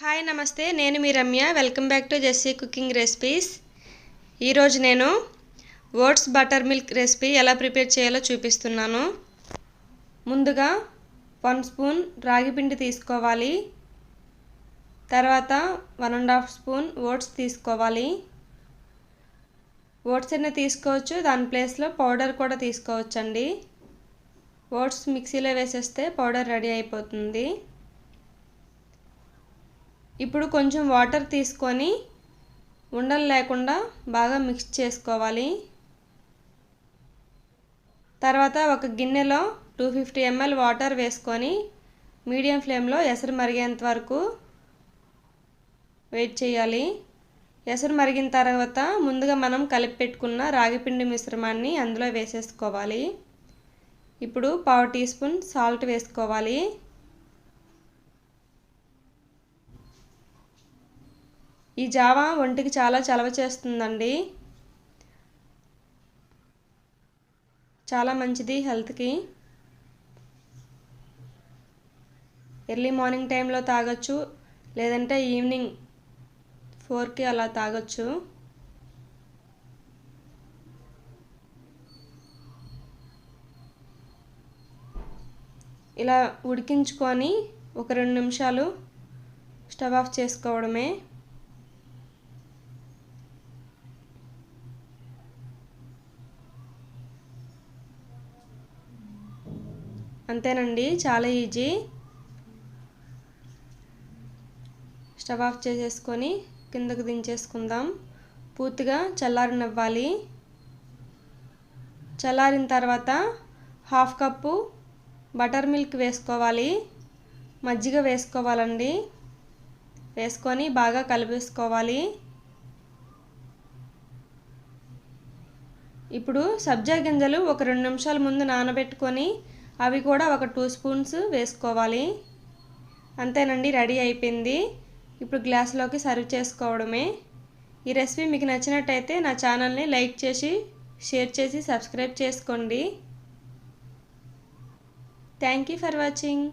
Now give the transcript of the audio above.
Hi నమస్తే. నేను మీ Ramya. Welcome back to Jessy cooking recipes ఈరోజు నేను ఓట్స్ బటర్ మిల్క్ రెసిపీ ఎలా ప్రిపేర్ చేయాలో చూపిస్తున్నాను. ముందుగా వన్ స్పూన్ రాగి పిండి తీసుకోవాలి. తర్వాత one and half spoon oats తీసుకోవాలి. ఓట్స్ అయినా తీసుకోవచ్చు? దాని ప్లేస్లో పౌడర్ కూడా తీసుకోవచ్చండి. ఓట్స్ మిక్సీలో వేసేస్తే పౌడర్ రెడీ అయిపోతుంది. ఇప్పుడు కొంచెం వాటర్ తీసుకొని ఉండలు లేకుండా బాగా మిక్స్ చేసుకోవాలి. తర్వాత ఒక గిన్నెలో టూ ఫిఫ్టీ ఎంఎల్ వాటర్ వేసుకొని మీడియం ఫ్లేమ్లో ఎసరు మరిగేంత వరకు వెయిట్ చేయాలి. ఎసరు మరిగిన తర్వాత ముందుగా మనం కలిపి పెట్టుకున్న రాగిపిండి మిశ్రమాన్ని అందులో వేసేసుకోవాలి. ఇప్పుడు పావు టీ స్పూన్ సాల్ట్ వేసుకోవాలి. ఈ జావా ఒంటికి చాలా చలవ చేస్తుందండి. చాలా మంచిది హెల్త్కి. ఎర్లీ మార్నింగ్ టైంలో తాగొచ్చు లేదంటే ఈవినింగ్ ఫోర్కి అలా తాగొచ్చు. ఇలా ఉడికించుకొని ఒక రెండు నిమిషాలు స్టవ్ ఆఫ్ చేసుకోవడమే. అంతేనండి చాలా ఈజీ. స్టవ్ ఆఫ్ చేసేసుకొని కిందకు దించేసుకుందాం. పూర్తిగా చల్లారనివ్వాలి. చల్లారిన తర్వాత హాఫ్ కప్పు బటర్ మిల్క్ వేసుకోవాలి. మజ్జిగ వేసుకోవాలండి. వేసుకొని బాగా కలిపేసుకోవాలి. ఇప్పుడు సబ్జా గింజలు ఒక రెండు నిమిషాల ముందు నానబెట్టుకొని అవి కూడా ఒక టూ స్పూన్స్ వేసుకోవాలి. అంతేనండి రెడీ అయిపోయింది. ఇప్పుడు గ్లాస్లోకి సర్వ్ చేసుకోవడమే. ఈ రెసిపీ మీకు నచ్చినట్టయితే నా ఛానల్ని లైక్ చేసి షేర్ చేసి సబ్స్క్రైబ్ చేసుకోండి. Thank you for watching.